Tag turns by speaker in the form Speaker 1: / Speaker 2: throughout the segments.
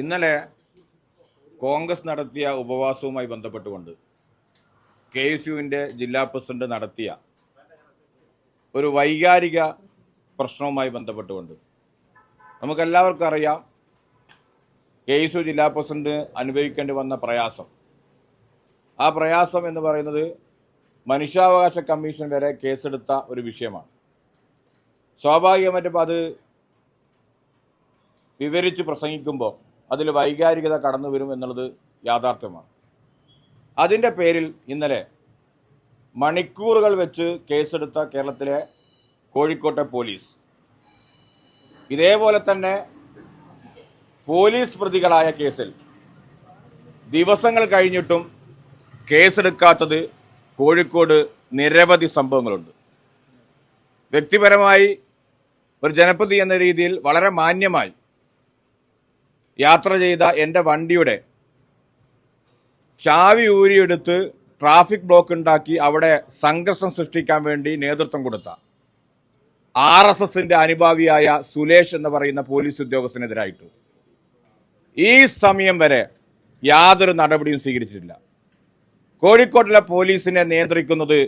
Speaker 1: ഇന്നലെ കോൺഗ്രസ് നടത്തിയ ഉപവാസവുമായി ബന്ധപ്പെട്ടുകൊണ്ട് കെ എസ് യുവിന്റെ ജില്ലാ പ്രസിഡന്റ് നടത്തിയ ഒരു വൈകാരിക പ്രശ്നവുമായി ബന്ധപ്പെട്ടുകൊണ്ട് നമുക്കെല്ലാവർക്കും അറിയാം കെ എസ് യു ജില്ലാ പ്രസിഡന്റ് അനുഭവിക്കേണ്ടി വന്ന പ്രയാസം. ആ പ്രയാസം എന്ന് പറയുന്നത് മനുഷ്യാവകാശ കമ്മീഷൻ വരെ കേസെടുത്ത ഒരു വിഷയമാണ്. സ്വാഭാവികമായിട്ടും അത് വിവരിച്ച് പ്രസംഗിക്കുമ്പോൾ അതിൽ വൈകാരികത കടന്നു വരും എന്നുള്ളത് യാഥാർത്ഥ്യമാണ്. അതിന്റെ പേരിൽ ഇന്നലെ മണിക്കൂറുകൾ വെച്ച് കേസെടുത്ത കേരളത്തിലെ കോഴിക്കോട്ടെ പോലീസ് ഇതേപോലെ തന്നെ പോലീസ് പ്രതികളായ കേസിൽ ദിവസങ്ങൾ കഴിഞ്ഞിട്ടും കേസെടുക്കാത്തത് കോഴിക്കോട് നിരവധി സംഭവങ്ങളുണ്ട്. വ്യക്തിപരമായി ഒരു ജനപ്രതി എന്ന രീതിയിൽ വളരെ മാന്യമായി യാത്ര ചെയ്ത എന്റെ വണ്ടിയുടെ ചാവി ഊരിയെടുത്ത് ട്രാഫിക് ബ്ലോക്ക് ഉണ്ടാക്കി അവിടെ സംഘർഷം സൃഷ്ടിക്കാൻ വേണ്ടി നേതൃത്വം കൊടുത്ത ആർ എസ് എസിന്റെ അനുഭാവിയായ സുലേഷ് എന്ന് പറയുന്ന പോലീസ് ഉദ്യോഗസ്ഥനെതിരായിട്ട്. ഈ സമയം വരെ യാതൊരു നടപടിയും സ്വീകരിച്ചിട്ടില്ല. കോഴിക്കോട്ടിലെ പോലീസിനെ നിയന്ത്രിക്കുന്നത്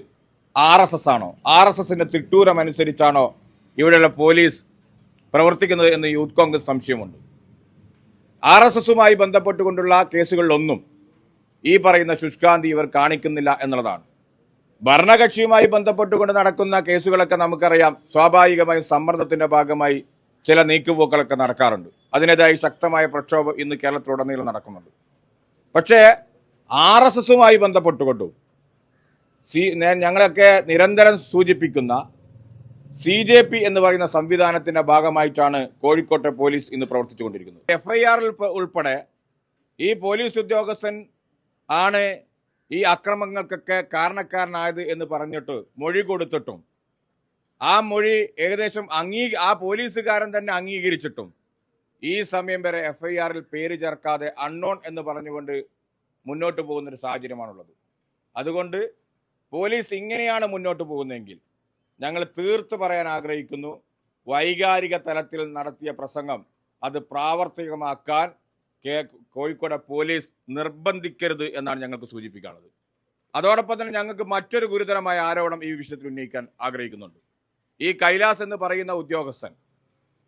Speaker 1: ആർ എസ് എസ് ആണോ? ആർ എസ് എസിന്റെ തിട്ടൂരം അനുസരിച്ചാണോ ഇവിടെയുള്ള പോലീസ് പ്രവർത്തിക്കുന്നത് എന്ന് യൂത്ത് കോൺഗ്രസ് സംശയമുണ്ട്. ആർ എസ് എസുമായി ബന്ധപ്പെട്ടുകൊണ്ടുള്ള കേസുകളിലൊന്നും ഈ പറയുന്ന ശുഷ്കാന്തി ഇവർ കാണിക്കുന്നില്ല എന്നുള്ളതാണ്. ഭരണകക്ഷിയുമായി ബന്ധപ്പെട്ടുകൊണ്ട് നടക്കുന്ന കേസുകളൊക്കെ നമുക്കറിയാം. സ്വാഭാവികമായും സമ്മർദ്ദത്തിന്റെ ഭാഗമായി ചില നീക്കുപോക്കളൊക്കെ നടക്കാറുണ്ട്. അതിനെതിരായി ശക്തമായ പ്രക്ഷോഭം ഇന്ന് കേരളത്തിലുടനീളം നടക്കുന്നുണ്ട്. പക്ഷേ ആർ എസ് എസുമായി ബന്ധപ്പെട്ടുകൊണ്ടും സി ഞങ്ങളൊക്കെ നിരന്തരം സൂചിപ്പിക്കുന്ന സി ജെ പി എന്ന് പറയുന്ന സംവിധാനത്തിന്റെ ഭാഗമായിട്ടാണ് കോഴിക്കോട്ടെ പോലീസ് ഇന്ന് പ്രവർത്തിച്ചുകൊണ്ടിരിക്കുന്നത്. എഫ് ഐ ആറിൽ ഉൾപ്പെടെ ഈ പോലീസ് ഉദ്യോഗസ്ഥൻ ആണ് ഈ അക്രമങ്ങൾക്കൊക്കെ കാരണക്കാരനായത് എന്ന് പറഞ്ഞിട്ട് മൊഴി കൊടുത്തിട്ടും ആ മൊഴി ഏകദേശം അംഗീ ആ പോലീസുകാരൻ തന്നെ അംഗീകരിച്ചിട്ടും ഈ സമയം വരെ എഫ്ഐആറിൽ പേര് ചേർക്കാതെ അൺനോൺ എന്ന് പറഞ്ഞുകൊണ്ട് മുന്നോട്ട് പോകുന്നൊരു സാഹചര്യമാണുള്ളത്. അതുകൊണ്ട് പോലീസ് ഇങ്ങനെയാണ് മുന്നോട്ട് പോകുന്നതെങ്കിൽ ഞങ്ങൾ തീർത്ത് പറയാൻ ആഗ്രഹിക്കുന്നു. വൈകാരിക തലത്തിൽ നടത്തിയ പ്രസംഗം അത് പ്രാവർത്തികമാക്കാൻ കേ കോഴിക്കോട് പോലീസ് നിർബന്ധിക്കരുത് എന്നാണ് ഞങ്ങൾക്ക് സൂചിപ്പിക്കാനുള്ളത്. അതോടൊപ്പം തന്നെ ഞങ്ങൾക്ക് മറ്റൊരു ഗുരുതരമായ ആരോപണം ഈ വിഷയത്തിൽ ഉന്നയിക്കാൻ ആഗ്രഹിക്കുന്നുണ്ട്. ഈ കൈലാസ് എന്ന് പറയുന്ന ഉദ്യോഗസ്ഥൻ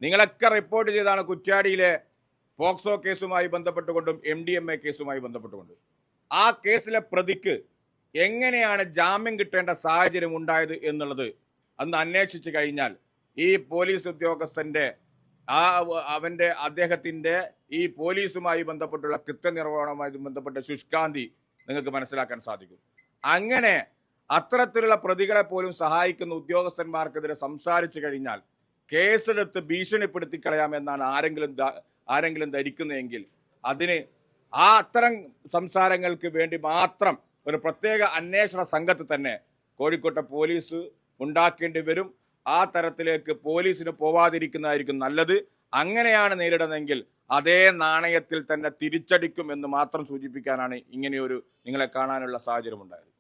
Speaker 1: നിങ്ങളൊക്കെ റിപ്പോർട്ട് ചെയ്താണ് കുറ്റ്യാടിയിലെ പോക്സോ കേസുമായി ബന്ധപ്പെട്ടുകൊണ്ടും എം ഡി എം എ കേസുമായി ബന്ധപ്പെട്ടുകൊണ്ടും. ആ കേസിലെ പ്രതിക്ക് എങ്ങനെയാണ് ജാമ്യം കിട്ടേണ്ട സാഹചര്യം ഉണ്ടായത് എന്നുള്ളത് അന്ന് അന്വേഷിച്ചു കഴിഞ്ഞാൽ ഈ പോലീസ് ഉദ്യോഗസ്ഥന്റെ ആ അവന്റെ അദ്ദേഹത്തിന്റെ ഈ പോലീസുമായി ബന്ധപ്പെട്ടുള്ള കൃത്യനിർവഹണവുമായി ബന്ധപ്പെട്ട ശുഷ്കാന്തി നിങ്ങൾക്ക് മനസ്സിലാക്കാൻ സാധിക്കും. അങ്ങനെ അത്തരത്തിലുള്ള പ്രതികളെ പോലും സഹായിക്കുന്ന ഉദ്യോഗസ്ഥന്മാർക്കെതിരെ സംസാരിച്ചു കഴിഞ്ഞാൽ കേസെടുത്ത് ഭീഷണിപ്പെടുത്തി കളയാമെന്നാണ് ആരെങ്കിലും ആരെങ്കിലും ധരിക്കുന്നതെങ്കിൽ അതിന് ആ അത്തരം സംസാരങ്ങൾക്ക് വേണ്ടി മാത്രം ഒരു പ്രത്യേക അന്വേഷണ സംഘത്തെ തന്നെ കോഴിക്കോട്ടെ പോലീസ് ഉണ്ടാക്കേണ്ടി വരും. ആ തരത്തിലേക്ക് പോലീസിന് പോവാതിരിക്കുന്നതായിരിക്കും നല്ലത്. അങ്ങനെയാണ് നേരിടുന്നതെങ്കിൽ അതേ നാണയത്തിൽ തന്നെ തിരിച്ചടിക്കും എന്ന് മാത്രം സൂചിപ്പിക്കാനാണ് ഇങ്ങനെയൊരു നിങ്ങളെ കാണാനുള്ള സാഹചര്യം ഉണ്ടായത്